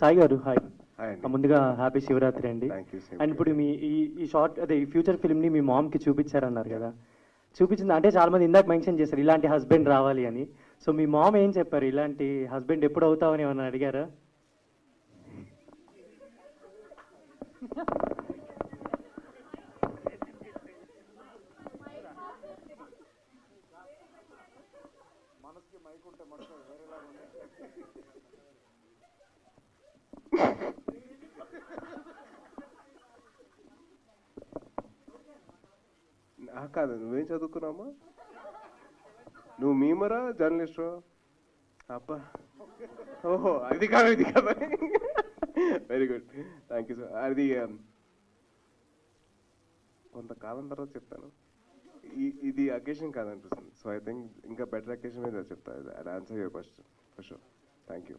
సాయి గారు హాయ్. ముందుగా హ్యాపీ శివరాత్రి అండి. అండ్ ఇప్పుడు మీ ఈ ఈ షార్ట్ అదే ఈ ఫ్యూచర్ ఫిల్మ్ని మీ మామ్కి చూపించారన్నారు కదా. చూపించింది అంటే చాలా మంది ఇందాక మెన్షన్ చేశారు ఇలాంటి హస్బెండ్ రావాలి అని. సో మీ మామ్ ఏం చెప్పారు? ఇలాంటి హస్బెండ్ ఎప్పుడు అవుతావని ఏమన్నా అడిగారా? ఆ, కాదు నువ్వేం చదువుకున్నామా నువ్వు మీమరా జర్నలిస్టు? అబ్బా. ఓహో అది కాదు ఇది కాదు. Very good thank you sir అది um, కొంతకాలం తర్వాత చెప్తాను. ఇది అకేషన్ కాదనిపిస్తుంది. సో ఐ థింక్ ఇంకా బెటర్ అకేషన్ మీద చెప్తాను I answer your question for sure thank you